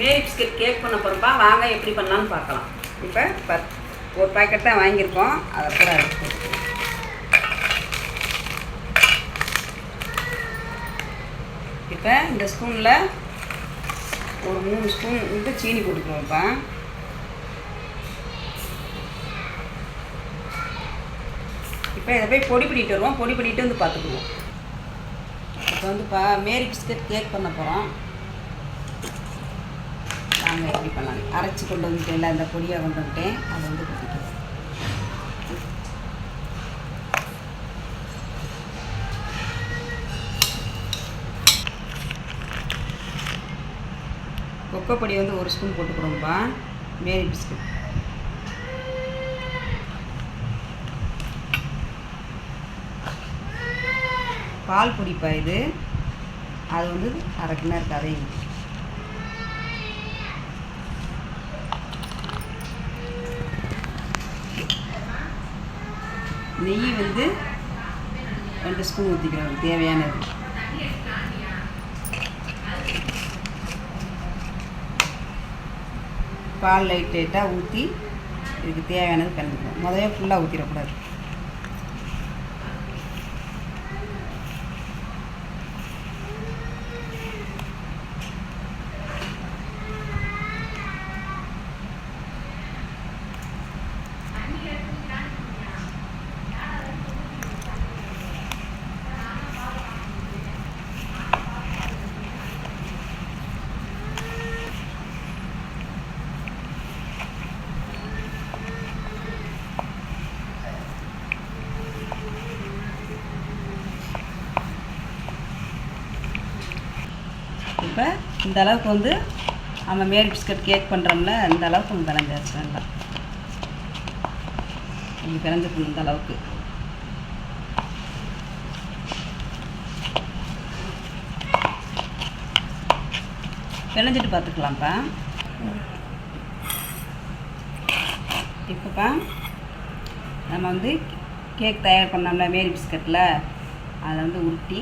மேரி biscuit cake பண்ண போகிறப்பா வாங்க எப்படி பண்ணலான்னு பார்க்கலாம். இப்போ பத் ஒரு பாக்கெட் தான் வாங்கியிருக்கோம். அதை கூட இப்போ இந்த ஸ்பூனில் ஒரு மூணு ஸ்பூன் வந்து சீனி போட்டுக்கிறோம்ப்பா இப்போ இதை போய் பொடி பண்ணிட்டு வருவோம். பொடி பண்ணிட்டு வந்து பார்த்துக்குவோம். இப்போ வந்து பா மேரி பிஸ்கட் கேக் பண்ண போகிறோம் நாங்கள் எப்படி பண்ணலாம்? அரைச்சி கொண்டு வந்துட்டேன்ல அந்த பொடியை கொண்டு வந்துட்டேன். அதை வந்து கொட்டிக்கிறோம் கொக்கோ பொடி வந்து ஒரு ஸ்பூன் போட்டுக்கிறோம்ப்பா. Marie biscuit. பால் பொடிப்பா இது? அது வந்து அரை கிண்ணம் நெய் வந்து ரெண்டு ஸ்பூன் ஊற்றிக்கிறோம் தேவையானது. பால் லைட் லைட்டாக ஊற்றி இதுக்கு தேவையானது கலந்துக்கணும் முதல்ல ஃபுல்லாக ஊற்றிடக்கூடாது இப்போ இந்த அளவுக்கு வந்து நம்ம மேரி பிஸ்கட் கேக் பண்ணுறோம்ல இந்த அளவுக்கு நம்ம விளைஞ்சாச்சு நல்லா. இப்படி பிறந்துக்கணும் இந்த அளவுக்கு. விளைஞ்சிட்டு பார்த்துக்கலாம்ப்பா இப்போப்பா நம்ம வந்து கேக் தயார் பண்ணோம்ல மேரி பிஸ்கட்டில் அதை வந்து உருட்டி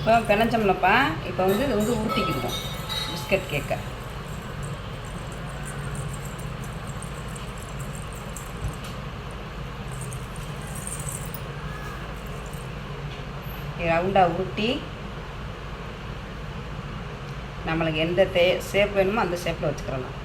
இப்போ பிணைஞ்சோம்லப்பா இப்போ வந்து இது வந்து உருட்டிக்கிடுவோம் பிஸ்கட் கேக்கை. ரவுண்டாக உருட்டி நம்மளுக்கு எந்த தே ஷேப் வேணுமோ அந்த ஷேப்பில் வச்சுக்கிறலாம்.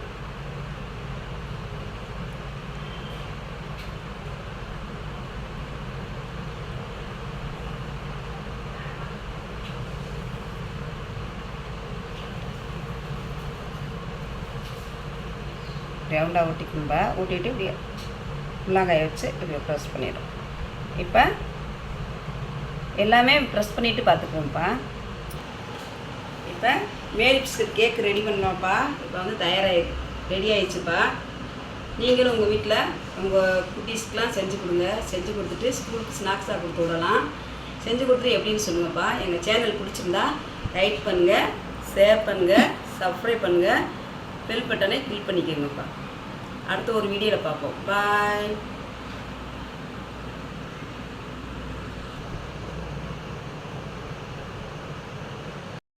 ரவுண்டாக ஊட்டிக்கும்பா ஊட்டிட்டு இப்படி உள்ளாங்காய வச்சு இப்படி ப்ரெஸ் பண்ணிடும். இப்போ எல்லாமே ப்ரெஸ் பண்ணிவிட்டு பார்த்துக்குவோம்ப்பா. இப்போ மேரி பிஸ்கட் கேக் ரெடி பண்ணோம்ப்பா இப்போ வந்து தயாராகி ரெடி ஆயிடுச்சுப்பா. நீங்களும் உங்கள் வீட்டில் உங்கள் குட்டீஸ்க்கெலாம் செஞ்சு கொடுங்க. செஞ்சு கொடுத்துட்டு ஸ்கூலுக்கு ஸ்நாக்ஸாக கொடுத்து விடலாம். செஞ்சு கொடுத்துட்டு எப்படின்னு சொல்லுங்கப்பா. எங்கள் சேனல் பிடிச்சிருந்தா லைக் பண்ணுங்கள் ஷேர் பண்ணுங்கள் சப்ஸ்கிரைப் பண்ணுங்கள் பெல் பட்டனை கிளிக் பண்ணிக்கோங்கப்பா. அடுத்த ஒரு வீடியோவில் பார்ப்போம். பாய்